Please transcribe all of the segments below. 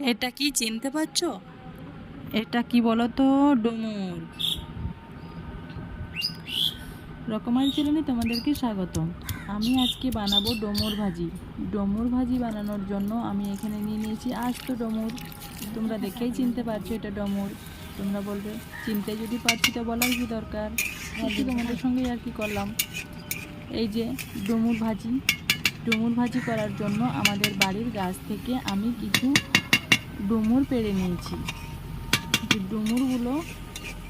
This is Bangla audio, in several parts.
এটা কি চিনতে পারছ? এটা কি বলো তো ডুমুর। রকমারি চ্যানেলে তোমাদেরকে স্বাগতম। আমি আজকে বানাবো ডোমুর ভাজি। ডোমুর ভাজি বানানোর জন্য আমি এখানে নিয়ে নিয়েছি আস্ত ডোমুর। তোমরা দেখেই চিনতে পারছ এটা ডোমুর। তোমরা বলবে, চিনতে যদি পারছি তো বলার কি দরকার? আর কি তোমাদের সঙ্গে আর কি করলাম? এই যে ডুমুর ভাজি। ডুমুর ভাজি করার জন্য আমাদের বাড়ির গাছ থেকে আমি কিছু ডুমুর পেড়ে নিয়েছি। যে ডুমুরগুলো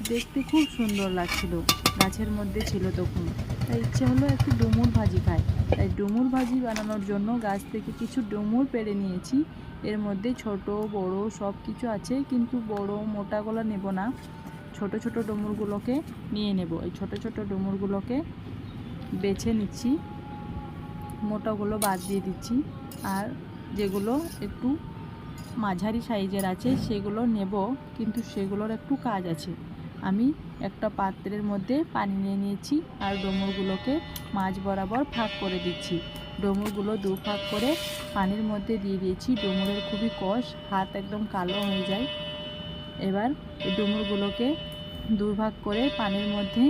দেখতে খুব সুন্দর লাগছিল। গাছের মধ্যে ছিল তখন। তাই ইচ্ছে হলো একটু ডুমুর ভাজি খাই। তাই ডুমুর ভাজি বানানোর জন্য গাছ থেকে কিছু ডুমুর পেড়ে নিয়েছি। এর মধ্যে ছোট, বড় সব কিছু আছে, কিন্তু বড় মোটাগুলো নেব না। ছোট ছোট ডুমুরগুলোকে নিয়ে নেব। এই ছোট ছোট ডুমুরগুলোকে বেছে নিচ্ছি। মোটাগুলো বাদ দিয়ে দিচ্ছি। আর যেগুলো একটু মাঝারি সাইজের আছে, সেগুলো নেব, কিন্তু সেগুলোর একটু কাজ আছে। আমি একটা পাত্রের মধ্যে পানি নিয়ে নিয়েছি আর ডোমরগুলোকে মাছ বরাবর ফাঁক করে দিচ্ছি। ডোমরগুলো দু ফাঁক করে পানির মধ্যে দিয়ে দিয়েছি। ডোমরের খুবই কষ, হাত একদম কালো হয়ে যায়। এবার এই ডুমুরগুলোকে দুভাগ করে পানির মধ্যে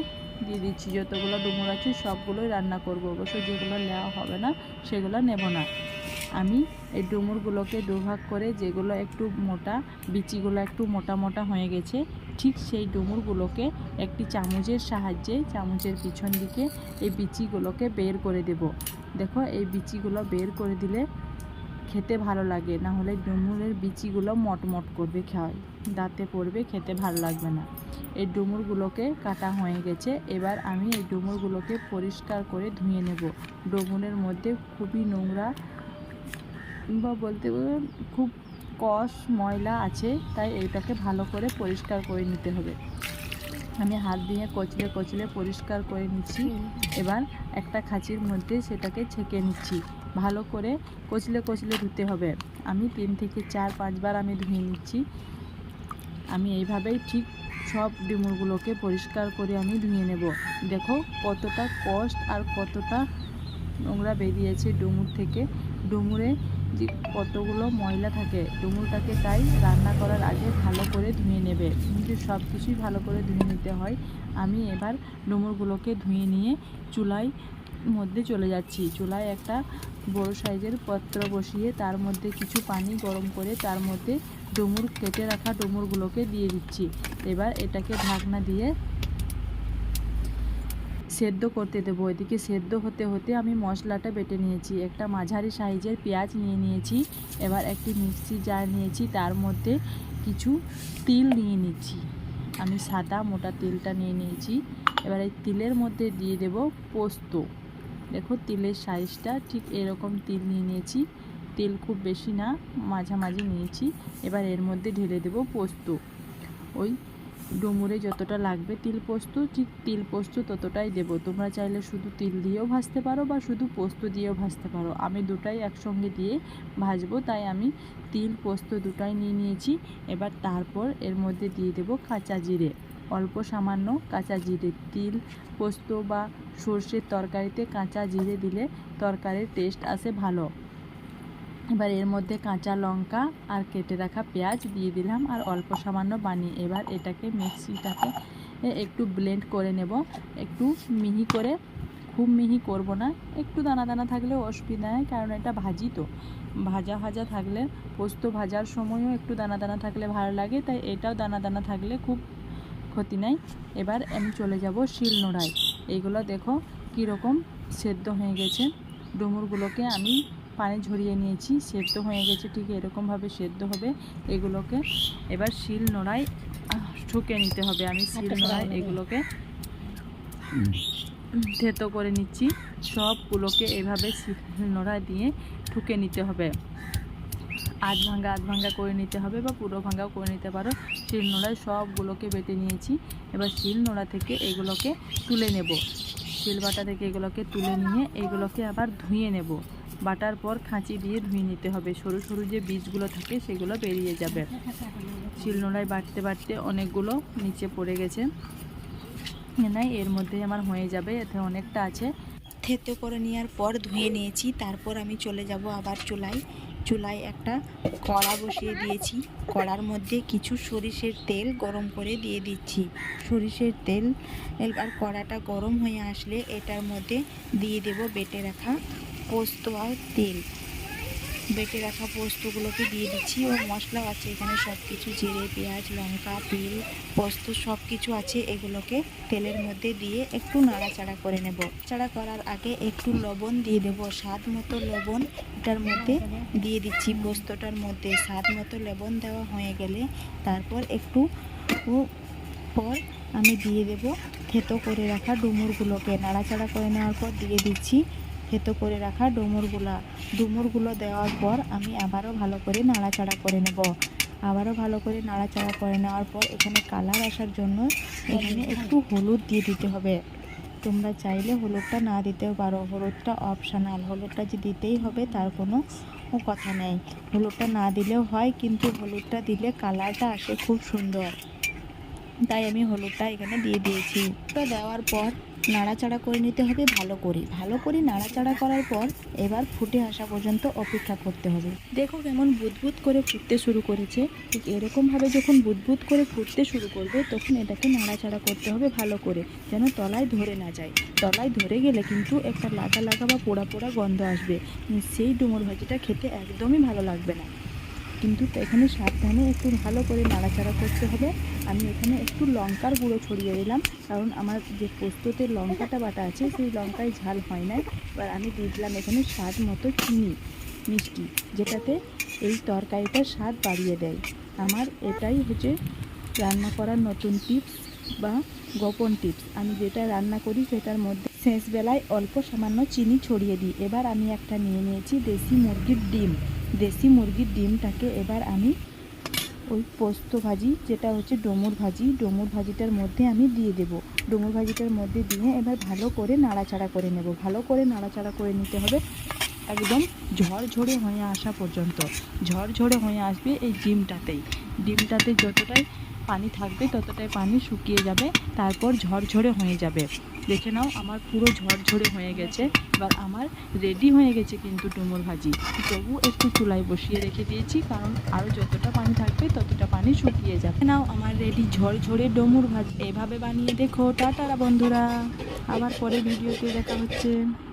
দিয়ে দিচ্ছি। যতগুলো ডুমুর আছে, সবগুলোই রান্না করব। অবশ্য যেগুলো নেওয়া হবে না, সেগুলো নেব না। আমি এই ডুমুরগুলোকে দুভাগ করে যেগুলো একটু মোটা, বিচিগুলো একটু মোটা মোটা হয়ে গেছে, ঠিক সেই ডুমুরগুলোকে একটি চামচের সাহায্যে, চামচের পিছন দিকে এই বিচিগুলোকে বের করে দেব। দেখো, এই বিচিগুলো বের করে দিলে খেতে ভালো লাগে না হলে ডুমুরের বিচিগুলো মটমট করবে খাওয়াই দাঁতে পড়বে, খেতে ভালো লাগবে না। এই ডুমুরগুলোকে কাটা হয়ে গেছে, এবার আমি এই ডুমুরগুলোকে পরিষ্কার করে ধুয়ে নেব। ডুমুরের মধ্যে খুবই নোংরা বা বলতে খুব কষ ময়লা আছে, তাই এইটাকে ভালো করে পরিষ্কার করে নিতে হবে। আমি হাত দিয়ে কচলে কচলে পরিষ্কার করে নিচ্ছি। এবার একটা খাঁচির মধ্যে সেটাকে ছেঁকে নিচ্ছি। ভালো করে কচলে কচলে ধুতে হবে। আমি তিন থেকে চার পাঁচবার আমি ধুয়ে নিচ্ছি। আমি এইভাবেই ঠিক সব ডিমুরগুলোকে পরিষ্কার করে আমি ধুয়ে নেব। দেখো কতটা কষ্ট আর কতটা নোংরা বেরিয়েছে ডুমুর থেকে। ডুমুরে যে কতগুলো ময়লা থাকে, ডুমুরটাকে তাই রান্না করার আগে ভালো করে ধুয়ে নেবে। কিন্তু সব কিছুই ভালো করে ধুয়ে নিতে হয়। আমি এবার ডুমুরগুলোকে ধুয়ে নিয়ে চুলায় মধ্যে চলে যাচ্ছি। চুলায় একটা বড় সাইজের পত্র বসিয়ে তার মধ্যে কিছু পানি গরম করে তার মধ্যে ডুমুর কেটে রাখা ডুমুরগুলোকে দিয়ে দিচ্ছি। এবার এটাকে ঢাকনা দিয়ে সেদ্ধ করতে দেবো। এদিকে সেদ্ধ হতে হতে আমি মশলাটা বেটে নিয়েছি। একটা মাঝারি সাইজের পেঁয়াজ নিয়ে নিয়েছি। এবার একটি মিক্সি জার নিয়েছি। তার মধ্যে কিছু তিল নিয়ে নিচ্ছি। আমি সাদা মোটা তিলটা নিয়ে নিয়েছি। এবার এই তিলের মধ্যে দিয়ে দেব পোস্ত। দেখো তিলের সাইজটা ঠিক এরকম তিল নিয়ে নিয়েছি। তেল খুব বেশি না, মাঝামাঝি নিয়েছি। এবার এর মধ্যে ঢেলে দেব পোস্ত। ওই ডুমুরে যতটা লাগবে তিল পোস্ত, ঠিক তিল পোস্ত ততটাই দেবো। তোমরা চাইলে শুধু তিল দিয়েও ভাজতে পারো বা শুধু পোস্ত দিয়েও ভাজতে পারো। আমি দুটাই একসঙ্গে দিয়ে ভাজবো, তাই আমি তিল পোস্ত দুটাই নিয়ে নিয়েছি। এবার তারপর এর মধ্যে দিয়ে দেবো কাঁচা জিরে। অল্প সামান্য কাঁচা জিরে। তিল পোস্ত বা সর্ষের তরকারিতে কাঁচা জিরে দিলে তরকারির টেস্ট আসে ভালো। এবার এর মধ্যে কাঁচা লঙ্কা আর কেটে রাখা পেঁয়াজ দিয়ে দিলাম আর অল্প সামান্য বানিয়ে এবার এটাকে মিক্সিটাকে একটু ব্লেন্ড করে নেব। একটু মিহি করে, খুব মিহি করব না। একটু দানা দানা থাকলেও অসুবিধা নেই, কারণ এটা ভাজি তো। ভাজা ভাজা থাকলে, পোস্ত ভাজার সময়ও একটু দানা দানা থাকলে ভালো লাগে, তাই এটাও দানা দানা থাকলে খুব ক্ষতি নাই। এবার আমি চলে যাব শিলনোড়ায়। এইগুলো দেখো কীরকম সেদ্ধ হয়ে গেছে। ডুমুরগুলোকে আমি পানি ঝরিয়ে নিয়েছি সেদ্ধ হয়ে গেছে ঠিক এরকমভাবে সেদ্ধ হবে। এগুলোকে এবার শিল নোড়ায় ঠুকে নিতে হবে। আমি শিল নোড়ায় এগুলোকে থেতো করে নিচ্ছি। সবগুলোকে এভাবে শিল নোড়ায় দিয়ে ঠুকে নিতে হবে। আধ ভাঙ্গা আধ ভাঙ্গা করে নিতে হবে বা পুরো ভাঙ্গাও করে নিতে পারো। শিল নোড়ায় সবগুলোকে বেটে নিয়েছি। এবার শিল নোড়া থেকে এগুলোকে তুলে নেব। শিল বাটা থেকে এগুলোকে তুলে নিয়ে এগুলোকে আবার ধুয়ে নেব। বাটার পর খাঁচি দিয়ে ধুয়ে নিতে হবে। সরু সরু যে বীজগুলো থাকে সেগুলো বেরিয়ে যাবে। শিলনোড়ায় বাটতে বাটতে অনেকগুলো নিচে পড়ে গেছে। নাই, এর মধ্যেই আমার হয়ে যাবে, এতে অনেকটা আছে। থেতো করে নেওয়ার পর ধুয়ে নিয়েছি, তারপর আমি চলে যাব আবার চুলায়। চুলায় একটা কড়া বসিয়ে দিয়েছি। কড়ার মধ্যে কিছু সরিষের তেল গরম করে দিয়ে দিচ্ছি। সরিষের তেল আর কড়াটা গরম হয়ে আসলে এটার মধ্যে দিয়ে দেব বেটে রাখা পোস্ত আর তেল। বেটে রাখা পোস্তগুলোকে দিয়ে দিচ্ছি। ও মশলা আছে, এখানে সব কিছু জিরে, পেঁয়াজ, লঙ্কা, তিল, পোস্ত সব কিছু আছে। এগুলোকে তেলের মধ্যে দিয়ে একটু নাড়াচাড়া করে নেব। চাড়া করার আগে একটু লবণ দিয়ে দেব। স্বাদ মতো লবণ এটার মধ্যে দিয়ে দিচ্ছি। পোস্তটার মধ্যে স্বাদ মতো লবণ দেওয়া হয়ে গেলে তারপর একটু পর আমি দিয়ে দেব থেতো করে রাখা ডুমুরগুলোকে। নাড়াচাড়া করে নেওয়ার পর দিয়ে দিচ্ছি থেতো করে রাখা ডুমুরগুলা। ডুমুরগুলো দেওয়ার পর আমি আবারও ভালো করে নাড়াচাড়া করে নেব। আবারও ভালো করে নাড়াচাড়া করে নেওয়ার পর এখানে কালার আসার জন্য এখানে একটু হলুদ দিয়ে দিতে হবে। তোমরা চাইলে হলুদটা না দিতেও পারো। হলুদটা অপশানাল হলুদটা যে দিতেই হবে তার কোনো কথা নেই। হলুদটা না দিলেও হয়, কিন্তু হলুদটা দিলে কালারটা আসে খুব সুন্দর। তাই আমি হলুদটা এখানে দিয়ে দিয়েছি। তো দেওয়ার পর নাড়াচাড়া করে নিতে হবে, ভালো করে। ভালো করে নাড়াচাড়া করার পর এবার ফুটে আসা পর্যন্ত অপেক্ষা করতে হবে। দেখো কেমন বুদবুদ করে ফুটতে শুরু করেছে। ঠিক এরকমভাবে যখন বুদবুদ করে ফুটতে শুরু করবে, তখন এটাকে নাড়াচাড়া করতে হবে ভালো করে, যেন তলায় ধরে না যায়। তলায় ধরে গেলে কিন্তু একটা লাগা লাগা বা পোড়া পোড়া গন্ধ আসবে। সেই ডুমুর ভাজিটা খেতে একদমই ভালো লাগবে না। কিন্তু এখানে সাবধানে একটু ভালো করে নাড়াচাড়া করতে হবে। আমি এখানে একটু লঙ্কার গুঁড়ো ছড়িয়ে দিলাম, কারণ আমার যে পোস্ততে লঙ্কাটা বাটা আছে, সেই লঙ্কায় ঝাল হয় না। এবার আমি দিয়ে দিলাম এখানে স্বাদ মতো চিনি, মিষ্টি, যেটাতে এই তরকারিটার স্বাদ বাড়িয়ে দেয়। আমার এটাই হচ্ছে রান্না করার নতুন টিপস বা গোপন টিপস। আমি যেটা রান্না করি সেটার মধ্যে শেষ বেলায় অল্প সামান্য চিনি ছড়িয়ে দিই। এবার আমি একটা নিয়ে নিয়েছি দেশি মুরগির ডিম। দেশি মুরগির ডিমটাকে এবার আমি ওই পোস্ত ভাজি, যেটা হচ্ছে ডুমুর ভাজি, ডোমুর ভাজিটার মধ্যে আমি দিয়ে দেব। ডোমুর ভাজিটার মধ্যে দিয়ে এবার ভালো করে নাড়াচাড়া করে নেব। ভালো করে নাড়াচাড়া করে নিতে হবে একদম ঝড়ঝড়ে হয়ে আসা পর্যন্ত। ঝড়ঝড়ে হয়ে আসবে এই ডিমটাতেই। ডিমটাতে যতটাই পানি থাকবে, ততটাই পানি শুকিয়ে যাবে, তারপর ঝরঝরে হয়ে যাবে। দেখে নাও, আমার পুরো ঝরঝরে হয়ে গেছে। এবার আমার রেডি হয়ে গেছে কিন্তু ডুমুর ভাজি। তবু একটু চুলায় বসিয়ে রেখে দিয়েছি, কারণ আরও যতটা পানি থাকবে, ততটা পানি শুকিয়ে যাবে। নাও, আমার রেডি ঝরঝরে ডুমুর ভাজি। এভাবে বানিয়ে দেখো। টাটারা বন্ধুরা। আবার পরে ভিডিওতে দেখা হচ্ছে।